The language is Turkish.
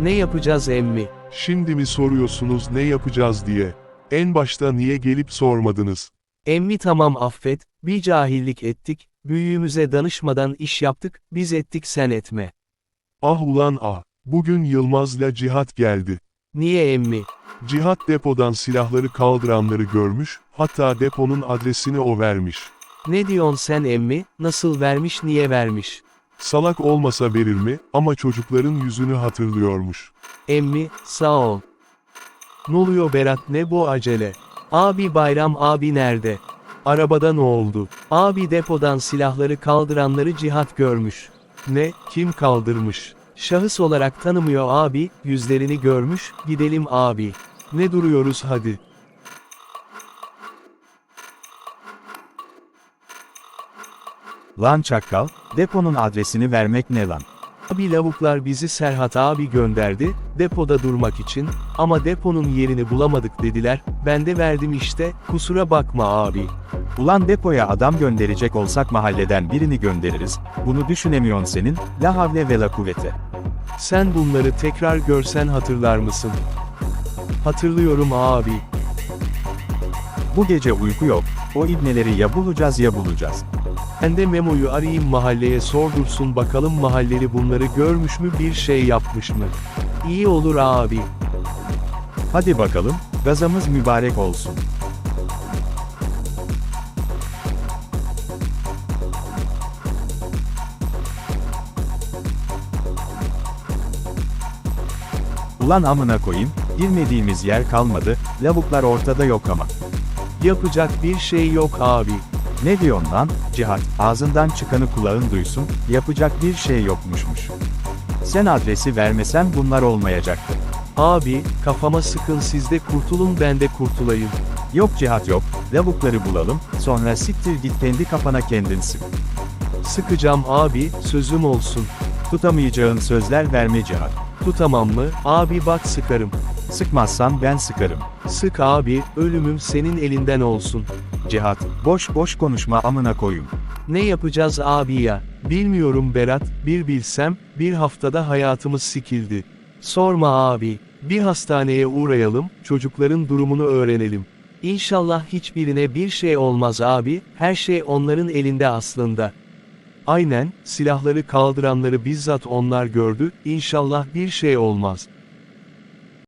Ne yapacağız emmi? Şimdi mi soruyorsunuz ne yapacağız diye? En başta niye gelip sormadınız? Emmi tamam affet, bir cahillik ettik, büyüğümüze danışmadan iş yaptık, biz ettik sen etme. Ah ulan ah, bugün Yılmaz'la Cihat geldi. Niye emmi? Cihat depodan silahları kaldıranları görmüş, hatta deponun adresini o vermiş. Ne diyorsun sen emmi, nasıl vermiş niye vermiş? Salak olmasa verir mi, ama çocukların yüzünü hatırlıyormuş. Emmi, sağ ol. Ne oluyor Berat ne bu acele? Abi Bayram abi nerede? Arabada ne oldu? Abi depodan silahları kaldıranları cihat görmüş. Ne, kim kaldırmış? Şahıs olarak tanımıyor abi, yüzlerini görmüş, gidelim abi. Ne duruyoruz hadi. Lan çakal, deponun adresini vermek ne lan? Abi lavuklar bizi Serhat abi gönderdi, depoda durmak için, ama deponun yerini bulamadık dediler, ben de verdim işte, kusura bakma abi. Ulan depoya adam gönderecek olsak mahalleden birini göndeririz, bunu düşünemiyorsun senin, la havle ve la kuvvete. Sen bunları tekrar görsen hatırlar mısın? Hatırlıyorum abi. Bu gece uyku yok, o ibneleri ya bulacağız ya bulacağız. Ben de Memo'yu arayayım mahalleye sordursun bakalım mahalleri bunları görmüş mü bir şey yapmış mı? İyi olur abi. Hadi bakalım, gazamız mübarek olsun. Ulan amına koyayım, girmediğimiz yer kalmadı, lavuklar ortada yok ama. Yapacak bir şey yok abi. Ne diyorsun lan, Cihat, ağzından çıkanı kulağın duysun, yapacak bir şey yokmuşmuş. Sen adresi vermesen bunlar olmayacaktı. Abi, kafama sıkın siz de kurtulun ben de kurtulayım. Yok Cihat yok, lavukları bulalım, sonra siktir git kendi kafana kendin sık. Sıkacağım abi, sözüm olsun. Tutamayacağın sözler verme Cihat. Tutamam mı? Abi bak sıkarım. Sıkmazsan ben sıkarım. Sık abi, ölümüm senin elinden olsun. Cihat, boş boş konuşma amına koyayım. Ne yapacağız abi ya? Bilmiyorum Berat, bir bilsem, bir haftada hayatımız sikildi. Sorma abi, bir hastaneye uğrayalım, çocukların durumunu öğrenelim. İnşallah hiçbirine bir şey olmaz abi, her şey onların elinde aslında. Aynen, silahları kaldıranları bizzat onlar gördü, İnşallah bir şey olmaz.